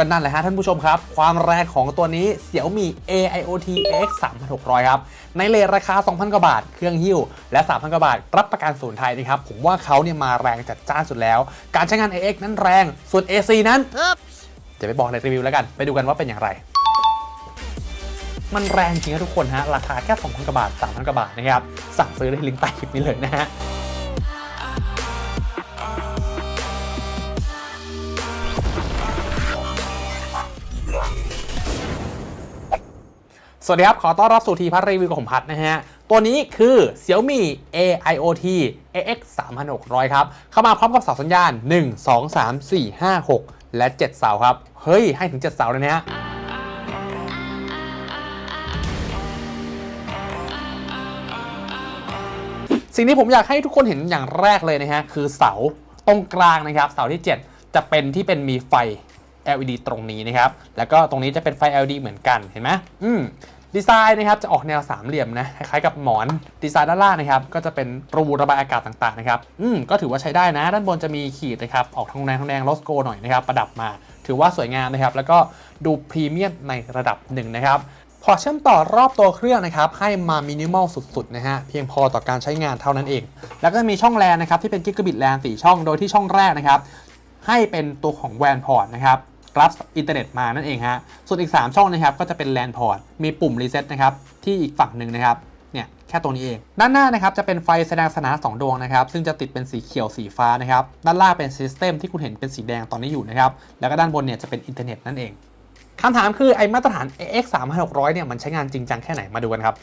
ก็นั่นแหละฮะท่านผู้ชมครับ ความแรงของตัวนี้ Xiaomi AIoT X 3600 ครับ ในเลทราคา 2,000 กว่าบาท เครื่องหิ้ว และ 3,000 กว่าบาท รับประกันศูนย์ไทยนะครับ ผมว่าเขาเนี่ยมาแรงจัดจ้านสุดแล้ว การใช้งาน AX นั้นแรง ส่วน AC นั้นเดี๋ยวไปบอกในรีวิวแล้วกัน ไปดูกันว่าเป็นอย่างไรมันแรงจริงนะทุกคนฮะ ราคาแค่2,000กว่าบาท3,000กว่าบาทนะครับ สั่งซื้อได้ลิงก์ใต้คลิปนี้เลยนะฮะ วัสดีครับ ขอต้อนรับสู่ทีพัทรีวิวกับผมพัทนะฮะ ตัวนี้คือ Xiaomi AIoT AX 3600ครับ เข้ามาพร้อมกับเสาสัญญาณ 1 2 3 4 5 6 และ 7 เสาครับ เฮ้ย ให้ถึง 7 เสาเลยนะฮะสิ่งที่ผมอยากให้ทุกคนเห็นอย่างแรกเลยนะฮะ คือเสาตรงกลางนะครับ เสาที่ 7 จะเป็นที่เป็นมีไฟ LED ตรงนี้นะครับ แล้วก็ตรงนี้จะเป็นไฟ LED เหมือนกัน เห็นไหมอืม ดีไซน์นะครับจะออกแนวสามเหลี่ยมนะคล้ายๆกับหมอนดีไซน์ด้านล่างนะครับก็จะเป็นรูระบายอากาศต่างๆนะครับอืมก็ถือว่าใช้ได้นะ ด้านบนจะมีขีดนะครับออกทองแดงทองแดงโลสโกหน่อยนะครับประดับมา ถือว่าสวยงามนะครับ แล้วก็ดูพรีเมียมในระดับหนึ่งนะครับพอเชื่อมต่อรอบตัวเครื่องนะครับให้มามินิมอลสุดๆนะฮะเพียงพอต่อการใช้งานเท่านั้นเอง แล้วก็มีช่องแลนนะครับที่เป็นกิกะบิตแลนสี่ช่องโดยที่ช่องแรกนะครับให้เป็นตัวของแวนพอร์ตนะครับ รับอินเทอร์เน็ตมานั่นเองฮะ ส่วนอีก 3 ช่องนะครับก็จะเป็นแลนพอร์ต มีปุ่มรีเซ็ตนะครับที่อีกฝั่งหนึ่งนะครับ เนี่ยแค่ตัวนี้เอง ด้านหน้านะครับจะเป็นไฟแสดงสถานะสองดวงนะครับ ซึ่งจะติดเป็นสีเขียวสีฟ้านะครับ ด้านล่างเป็นซิสเต็มที่คุณเห็นเป็นสีแดงตอนนี้อยู่นะครับ แล้วก็ด้านบนเนี่ยจะเป็นอินเทอร์เน็ตนั่นเองคำถามคือไอ้มาตรฐาน AX 3 6 0 0เนี่ยมันใช้งานจริงจังแค่ไหนมาดูกันครับ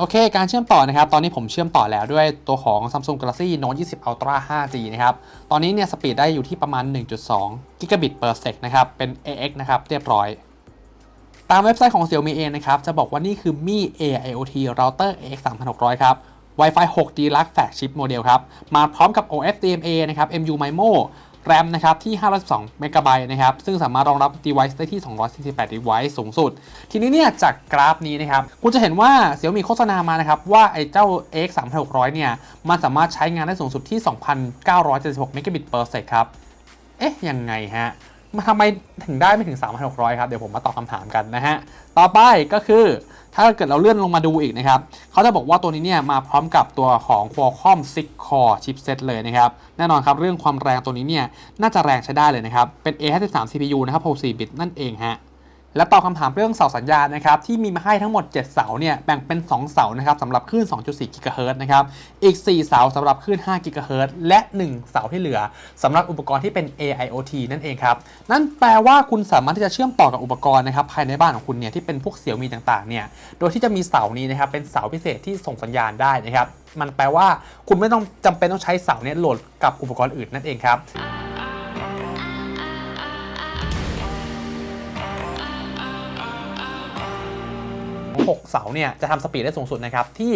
โอเค การเชื่อมต่อนะครับ ตอนนี้ผมเชื่อมต่อแล้วด้วยตัวของ Samsung Galaxy Note 20 Ultra 5G นะครับ ตอนนี้เนี่ยสปีดได้อยู่ที่ประมาณ 1.2 Gigabit per sec นะครับ เป็น AX นะครับ เรียบร้อย ตามเว็บไซต์ของ Xiaomi เองนะครับ จะบอกว่านี่คือ Mi AIoT Router AX 3600 ครับ Wi-Fi 6G Lux Flagship Model ครับ มาพร้อมกับ OFDMA นะครับ MU MIMO แรมนะครับที่ 512 เมกะไบต์นะครับ ซึ่งสามารถรองรับ device ได้ที่ 248 device สูงสุด ทีนี้เนี่ยจากกราฟนี้นะครับ คุณจะเห็นว่า Xiaomi โฆษณามานะครับ ว่าไอ้เจ้า X 3600เนี่ย มันสามารถใช้งานได้สูงสุดที่ 2,976 เมกะบิต per sec ครับ เอ๊ะ ยังไงฮะ มาทำไมถึงได้ไม่ถึง 3,600 ครับ เดี๋ยวผมมาตอบคำถามกันนะฮะ ต่อไปก็คือถ้าเกิดเราเลื่อนลงมาดูอีกนะครับ เขาจะบอกว่าตัวนี้เนี่ยมาพร้อมกับตัวของ Qualcomm 6 Core chipset เลยนะครับ แน่นอนครับ เรื่องความแรงตัวนี้เนี่ยน่าจะแรงใช้ได้เลยนะครับ เป็น A53 CPU นะครับ64บิตนั่นเองฮะ และตอบคำถามเรื่องเสาสัญญาณนะครับที่มีมาให้ทั้งหมด 7 เสาเนี่ยแบ่งเป็น 2 เสานะครับสำหรับคลื่น 2.4 GHz นะครับอีก 4 เสาสำหรับคลื่น5 GHz และ 1 เสาที่เหลือสำหรับอุปกรณ์ที่เป็น AIoT นั่นเองครับ นั่นแปลว่าคุณสามารถที่จะเชื่อมต่อกับอุปกรณ์นะครับภายในบ้านของคุณเนี่ยที่เป็นพวกเสี่ยวมีต่างๆเนี่ยโดยที่จะมีเสานี้นะครับเป็นเสาพิเศษที่ส่งสัญญาณได้นะครับมันแปลว่าคุณไม่ต้องจำเป็นต้องใช้เสาเนี่ยโหลดกับอุปกรณ์อื่นนั่นเองครับ 6 เสาเนี่ยจะทำสปีดได้สูงสุดนะครับที่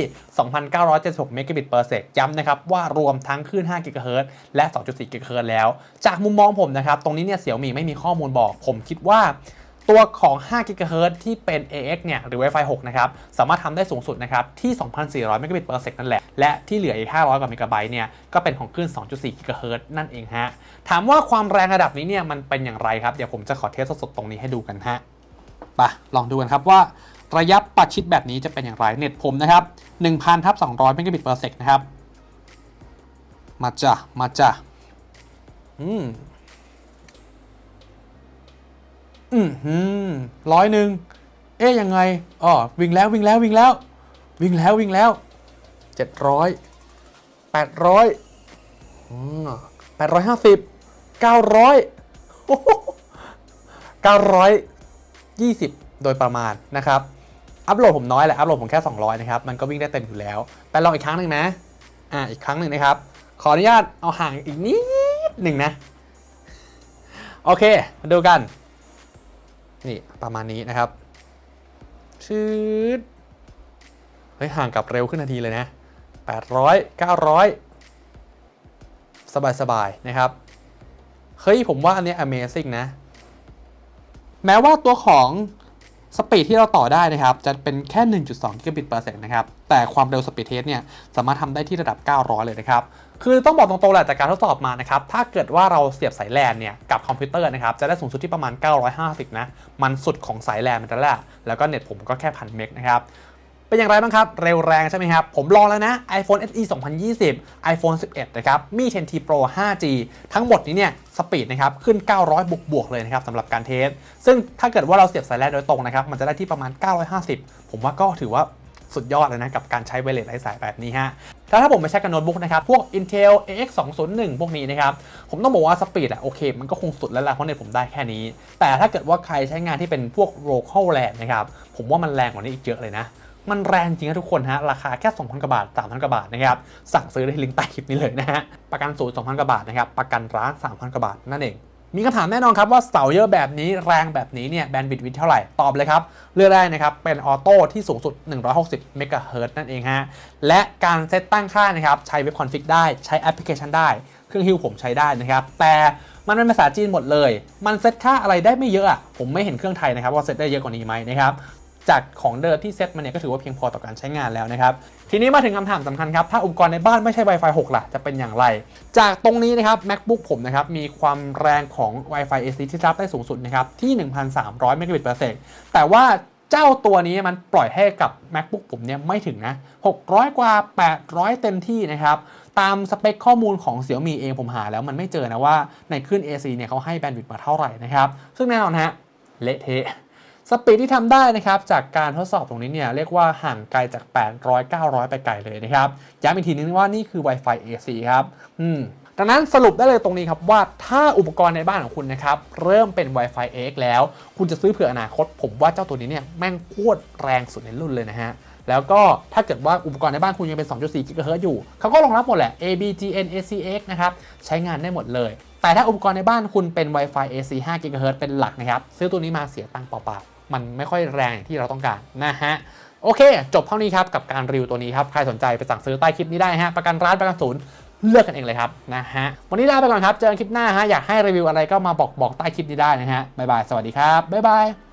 2,976 เมกะบิต per sec ย้ำนะครับว่ารวมทั้งคลื่น 5 กิกะเฮิรตซ์และ 2.4 กิกะเฮิรตซ์แล้ว จากมุมมองผมนะครับ ตรงนี้เนี่ยเสี่ยวมีไม่มีข้อมูลบอก ผมคิดว่าตัวของ5กิกะเฮิรตที่เป็น AX เนี่ย หรือ Wi-Fi 6 นะครับ สามารถทำได้สูงสุดนะครับ ที่ 2,400เมกะบิต per sec นั่นแหละ และที่เหลืออีก 500 กว่าเมกะไบต์เนี่ย ก็เป็นของคลื่น 2.4กิกะเฮิรตนั่นเองฮะ ถามว่าความแรงระดับนี้เนี่ย มันเป็นอย่างไรครับ เดี๋ยวผมจะขอเทสสดๆตรงนี้ให้ดูกันฮะไปลองดูกันครับว่า ระยะประชิดแบบนี้จะเป็นอย่างไรเน็ตผมนะครับ1,000ทับ200เมกะบิต per sec นะครับ มาจ้ะ มาจ้ะ อืม อืมฮึร้อยหนึ่ง เอ๊ยยังไงอ๋อวิ่งแล้ววิ่งแล้ววิ่งแล้ว วิ่งแล้ววิ่งแล้วเจ็ดร้อยแปดร้อยแปดร้อยห้าสิบเก้าร้อยเก้าร้อยยี่สิบโดยประมาณนะครับ อัพโหลดผมน้อยแหละอัพโหลดผมแค่ 200 นะครับ มันก็วิ่งได้เต็มอยู่แล้วแต่ลองอีกครั้งหนึ่งนะ อ่า อีกครั้งหนึ่งนะครับ ขออนุญาตเอาห่างอีกนิดหนึ่งนะ โอเค มาดูกัน นี่ ประมาณนี้นะครับ ชืดเฮ้ย ห่างกับเร็วขึ้นทันทีเลยนะ 800 900 สบายๆ นะครับ เฮ้ย ผมว่าอันนี้ Amazing นะ แม้ว่าตัวของ สปีดที่เราต่อได้นะครับ จะเป็นแค่ 1.2กิกะบิตเปอร์เซ็นต์นะครับ แต่ความเร็วสปีดเทสเนี่ย สามารถทำได้ที่ระดับ 900 เลยนะครับ คือต้องบอกตรงๆแหละจากการทดสอบมานะครับ ถ้าเกิดว่าเราเสียบสายแลนเนี่ย กับคอมพิวเตอร์นะครับ จะได้สูงสุดที่ประมาณ 950 นะ มันสุดของสายแลนมันจะแล้วแล้วก็เน็ตผมก็แค่พันเมกนะครับ เป็นอย่างไรบ้างครับ เร็วแรงใช่ไหมครับ ผมลองแล้วนะ iPhone SE 2020 iPhone 11 นะครับมี 10T Pro 5G ทั้งหมดนี้เนี่ยสปีดนะครับขึ้น 900 บวกบวกเลยนะครับสำหรับการเทส ซึ่งถ้าเกิดว่าเราเสียบสายแลนโดยตรงนะครับ มันจะได้ที่ประมาณ 950 ผมว่าก็ถือว่าสุดยอดเลยนะกับการใช้ไวเลสไร้สายแบบนี้ฮะแล้วถ้าผมไปใช้กับโน้ตบุ๊กนะครับ พวก Intel AX 201พวกนี้นะครับ ผมต้องบอกว่าสปีดอะโอเค มันก็คงสุดแล้วละเพราะเน็ตผมได้แค่นี้ แต่ถ้าเกิดว่าใครใช้งานที่เป็นพวก local LAN นะครับ ผมว่ามันแรงกว่านี้อีกเยอะเลยนะ มันแรงจริงนะทุกคนฮะ ราคาแค่ 2,000กว่าบาท 3,000กว่าบาทนะครับ สั่งซื้อได้ลิงก์ใต้คลิปนี้เลยนะฮะ ประกันศูนย์2,000กว่าบาทนะครับ ประกันร้าน 3,000กว่าบาทนั่นเอง มีคำถามแน่นอนครับว่าเสาเยอะแบบนี้แรงแบบนี้เนี่ยแบนด์วิดต์วิดเท่าไหร่ ตอบเลยครับเรื่องแรกนะครับ เป็นออโต้ที่สูงสุด 160 เมกะเฮิร์ตนั่นเองฮะ และการเซตตั้งค่านะครับ ใช้เว็บคอนฟิกได้ ใช้แอปพลิเคชันได้ เครื่องฮิวผมใช้ได้นะครับ แต่มันเป็นภาษาจีนหมดเลย มันเซตค่าอะไรได้ไม่เยอะอะผมไม่เห็นเครื่องไทยนะครับว่าเซตได้เยอะกว่านี้ไหมนะครับ จากของเดิมที่เซตมาเนี่ยก็ถือว่าเพียงพอต่อการใช้งานแล้วนะครับ ทีนี้มาถึงคำถามสำคัญครับ ถ้าอุปกรณ์ในบ้านไม่ใช่ Wi-Fi 6 ล่ะ จะเป็นอย่างไร จากตรงนี้นะครับ MacBook ผมนะครับ มีความแรงของ Wi-Fi AC ที่รับได้สูงสุดนะครับ ที่ 1,300 Mbps แต่ว่าเจ้าตัวนี้มันปล่อยให้กับ MacBook ผมเนี่ยไม่ถึงนะ 600 กว่า 800 เต็มที่นะครับตามสเปคข้อมูลของ Xiaomi เองผมหาแล้วมันไม่เจอนะว่าในคลื่น AC เนี่ยเขาให้แบนด์วิดต์มาเท่าไหร่นะครับ ซึ่งแน่นอนฮะ เละเทะ สปีดที่ทำได้นะครับจากการทดสอบตรงนี้เนี่ยเรียกว่าห่างไกลจาก 800 900 ไปไกลเลยนะครับย้ำอีกทีนึงว่านี่คือ Wi-Fi AC ครับอืมดังนั้นสรุปได้เลยตรงนี้ครับว่าถ้าอุปกรณ์ในบ้านของคุณนะครับ เริ่มเป็น Wi-Fi X แล้ว คุณจะซื้อเผื่ออนาคต ผมว่าเจ้าตัวนี้เนี่ยแม่งโคตรแรงสุดในรุ่นเลยนะฮะแล้วก็ถ้าเกิดว่าอุปกรณ์ในบ้านคุณยังเป็น 2.4 GHz อยู่ เขาก็รองรับหมดแหละ ABGN ACX นะครับ ใช้งานได้หมดเลย แต่ถ้าอุปกรณ์ในบ้านคุณเป็น Wi-Fi AC 5 GHz เป็นหลักนะครับ ซื้อตัวนี้มาเสียตังค์เปล่า มันไม่ค่อยแรงอย่างที่เราต้องการนะฮะโอเค จบเท่านี้ครับกับการรีวิวตัวนี้ครับ ใครสนใจไปสั่งซื้อใต้คลิปนี้ได้ฮะ ประกันร้านประกันศูนย์เลือกกันเองเลยครับนะฮะ วันนี้ลาไปก่อนครับ เจอกันคลิปหน้าฮะ อยากให้รีวิวอะไรก็มาบอกบอกใต้คลิปนี้ได้นะฮะ บ๊ายบาย สวัสดีครับ บ๊ายบาย